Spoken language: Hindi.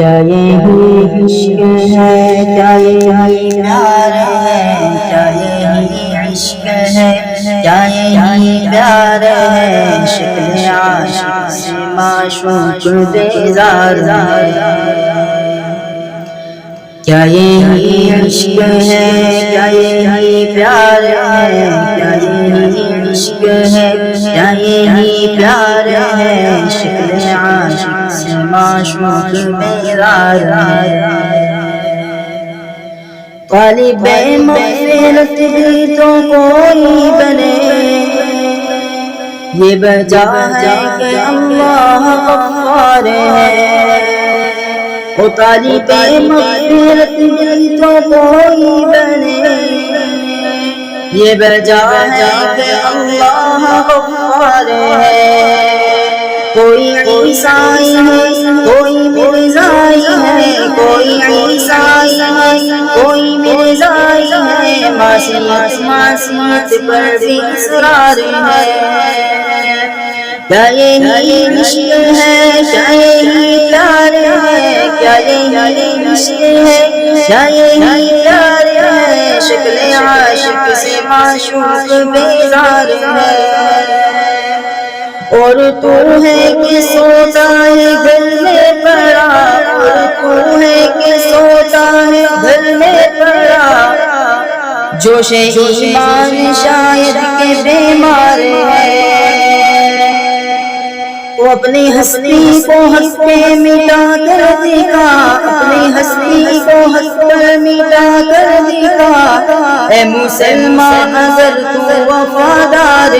क्या यही इश्क है क्या यही प्यार है क्या यही इश्क है क्या यही प्यार है शिकल आशिक से माशूक बेजार है क्या यही इश्क है क्या यही प्यार है क्या यही इश्क है क्या यही प्यार है शिकल आशिक से माशूक बेजार है तालिब मगफिरत भी तो कोई बने ये बजा है कि अल्लाह गफ्फार है ओ तालिब मगफिरत भी तो कोई बने ये बजा है कि अल्लाह गफ्फार है कोई ईसाई है कोई मिर्जाई है, कोई ईसाई है कोई मिर्जाई है मासीत मासीत पर भी इसरार है। क्या यही इश्क है, क्या यही प्यार है, क्या यही इश्क है, क्या यही प्यार है, शक्ल आशिक से माशूक बेजार है। तू है कि सोता है घर में पड़ा तू है कि सोता है घर में पड़ा। जोश ईमान शायद के बीमार है, वो अपनी हस्ती को हंस मिटा कर दिखा, अपनी हस्ती को हंस कर मिटा कर दिखा। मुसलमान अगर तू वफादार